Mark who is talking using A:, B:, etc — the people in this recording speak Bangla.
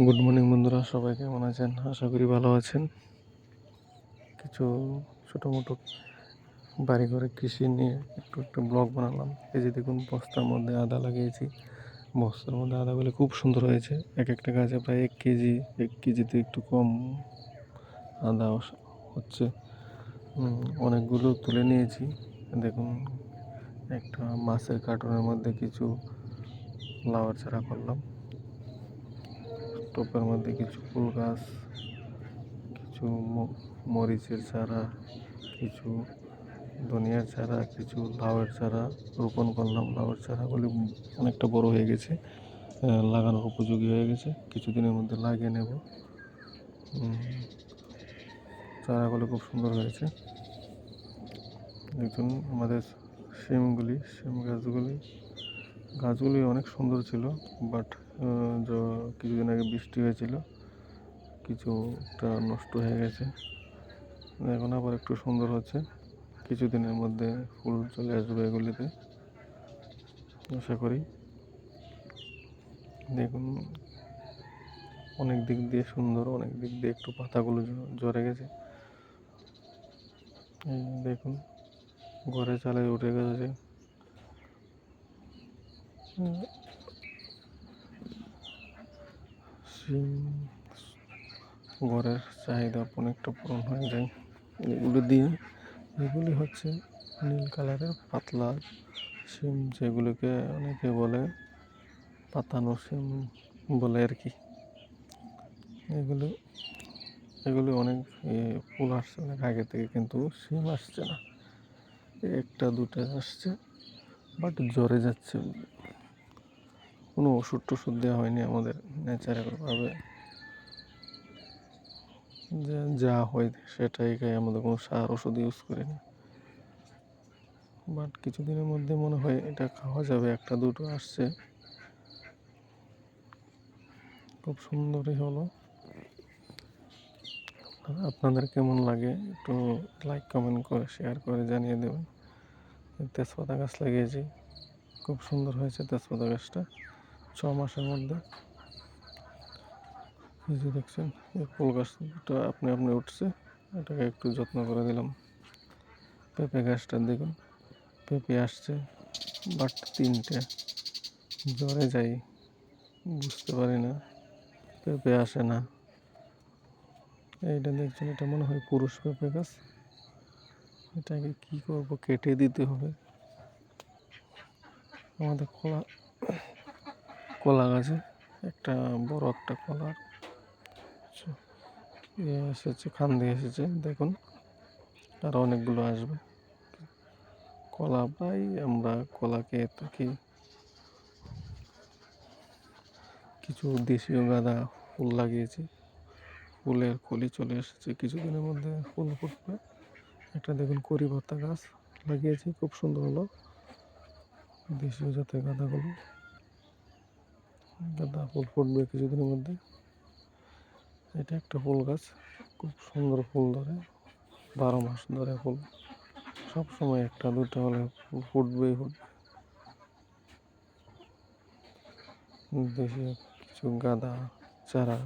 A: গুড মর্নিং বন্ধুরা, সবাই কেমন আছেন? আশা করি ভালো আছেন। কিছু ছোটো মোটো বাড়ি ঘরে কৃষি নিয়ে একটু একটু ব্লগ বানালাম। এই যে দেখুন, বস্তার মধ্যে আদা লাগিয়েছি। বস্তার মধ্যে আদাগুলো খুব সুন্দর হয়েছে। এক একটা গাছে প্রায় এক কেজি, এক কেজিতে একটু কম আদা হচ্ছে। অনেকগুলো তুলে নিয়েছি। দেখুন, একটা মাছের কার্টনের মধ্যে কিছু লাউয়ের চারা করলাম। টপের মধ্যে কিছু ফুল গাছ, কিছু মরিচের চারা, কিছু ধনিয়ার চারা, কিছু লাউয়ের চারা, রোপণ করলাম। লাউয়ের চারাগুলি অনেকটা বড় হয়ে গেছে লাগানোর উপযোগী হয়ে গেছে। কিছুদিনের মধ্যে লাগিয়ে নেব। চারাগুলো খুব সুন্দর হয়েছে। দেখুন, আমাদের সিমগুলি সিম গাছগুলি গাছগুলি অনেক সুন্দর ছিল বাট কিছুদিন আগে বৃষ্টি হয়েছিল, কিছুটা নষ্ট হয়ে গেছে। এখন আবার একটু সুন্দর হচ্ছে। কিছুদিনের মধ্যে ফুল চলে আসবে এগুলিতে, আশা করি। দেখুন, অনেক দিক দিয়ে সুন্দর, অনেক দিক দিয়ে একটু পাতাগুলো ঝরে গেছে। দেখুন, ঘরে চালে উঠে গেছে। ঘরের চাহিদা অনেকটা পূরণ হয়ে যায়। এগুলো দিয়ে এগুলি হচ্ছে নীল কালারের পাতলা সিম যেগুলোকে অনেকে বলে পাতানো সিম বলে আর কি। এগুলো, এগুলি অনেক ফুল আসছে অনেক আগে থেকে, কিন্তু সিম আসছে না। একটা, দুটো আসছে, বাট জ্বরে যাচ্ছে। কোনো ওষুধ টষুধ দেওয়া হয়নি আমাদের ন্যাচারালভাবে। যে, যা হয় সেটাই খাই, আমাদের কোনো সার ওষুধ ইউজ করি না বাট কিছুদিনের মধ্যে মনে হয় এটা খাওয়া যাবে, একটা, দুটো আসছে। খুব সুন্দরই হলো। আপনাদের কেমন লাগে একটু লাইক কমেন্ট করে শেয়ার করে জানিয়ে দেবেন। তেজপাতা গাছ লাগিয়েছি। খুব সুন্দর হয়েছে তেজপাতা গাছটা। ছ মাসের মধ্যে। এই যে দেখছেন, এই ফুল গাছটা আপনি আপনি উঠছে, এটাকে একটু যত্ন করে দিলাম। পেঁপে গাছটা দেখুন, পেঁপে আসছে, বাট তিনটে। জ্বরে যাই, বুঝতে পারি না, পেঁপে আসে না। এইটা দেখছেন, এটা মনে হয় পুরুষ পেঁপে গাছ। এটাকে কি করব, কেটে দিতে হবে। আমাদের কলা কলা গাছে, একটা বড় একটা কলার ইয়ে এসেছে? খান দিয়ে এসেছে, দেখুন। আর অনেকগুলো আসবে। কলা প্রায় আমরা কলা খেয়ে থাকি। কিছু দেশীয় গাঁদা ফুল লাগিয়েছি। ফুলের কলি চলে এসেছে। কিছুদিনের মধ্যে ফুল ফুটবে। একটা দেখুন, করি পাতা গাছ লাগিয়েছি, খুব সুন্দর হলো। দেশীয় জাতের গাঁদাগুলো। গাঁদা ফুল ফুটবে কিছুদিনের মধ্যে। এটা একটা ফুল গাছ, খুব সুন্দর ফুল ধরে, বারো মাস ধরে ফুল। সব সময় একটা দুটা হলে ফুল ফুটবেই ফুটবে। দেশে কিছু গাঁদা, চারা।